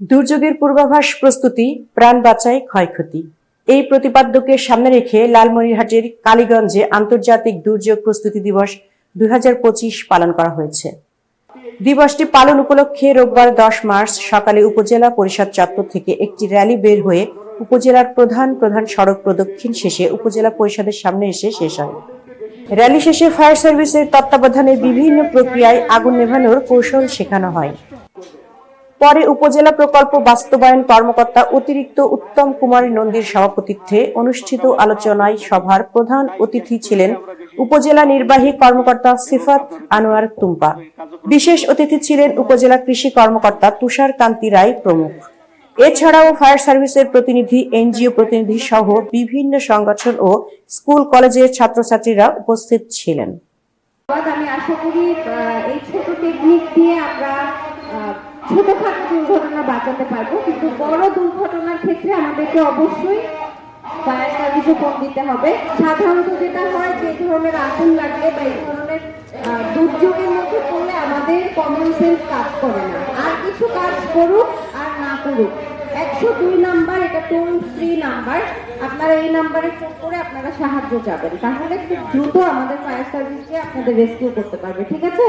দুর্যোগের পূর্বাভাস প্রস্তুতি, প্রাণ বাঁচায় ক্ষয়ক্ষতি। এই প্রতিপাদ্যকে সামনে রেখে লালমনিরহাটের কালীগঞ্জে আন্তর্জাতিক দুর্যোগ প্রস্তুতি দিবস দুই পালন করা হয়েছে। দিবসটি পালন উপলক্ষে রোববার দশ মার্চ সকালে উপজেলা পরিষদ চত্বর থেকে একটি র্যালি বের হয়ে উপজেলার প্রধান প্রধান সড়ক প্রদক্ষিণ শেষে উপজেলা পরিষদের সামনে এসে শেষ হয়। র্যালি শেষে ফায়ার সার্ভিসের তত্ত্বাবধানে বিভিন্ন প্রক্রিয়ায় আগুন নেভানোর কৌশল শেখানো হয়। পরে উপজেলা প্রকল্প বাস্তবায়ন কর্মকর্তা অতিরিক্ত উত্তম কুমার নন্দীর সভাপতিত্বে অনুষ্ঠিত আলোচনায় সভার প্রধান অতিথি ছিলেন উপজেলা নির্বাহী কর্মকর্তা সিফাত আনোয়ার তুম্পা। বিশেষ অতিথি ছিলেন উপজেলা কৃষি কর্মকর্তা তুষার কান্তি রায় প্রমুখ। এছাড়াও ফায়ার সার্ভিসের প্রতিনিধি, এনজিও প্রতিনিধি সহ বিভিন্ন সংগঠন ও স্কুল কলেজের ছাত্রছাত্রীরা উপস্থিত ছিলেন। আমি আশা করি এই ছোট টেকনিক দিয়ে আমরা বাঁচাতে পারব। কিন্তু বড় দুর্ঘটনার ক্ষেত্রে আমাদেরকে অবশ্যই ফায়ার সার্ভিসে ফোন দিতে হবে। সাধারণত যেটা হয়, যে ধরনের আগুন লাগলে বা এই ধরনের দুর্যোগের মধ্যে পড়লে আমাদের কমন সেন্স কাজ করে না। আর কিছু কাজ করুক আর না করুক। একশো দুই নাম্বার, এটা টোল ফ্রি নাম্বার। আপনারা এই নাম্বারে ফোন করে আপনারা সাহায্য চাবেন। তাহলে খুব দ্রুত আমাদের ফায়ার সার্ভিসকে আপনাদের রেস্কিউ করতে পারবে। ঠিক আছে?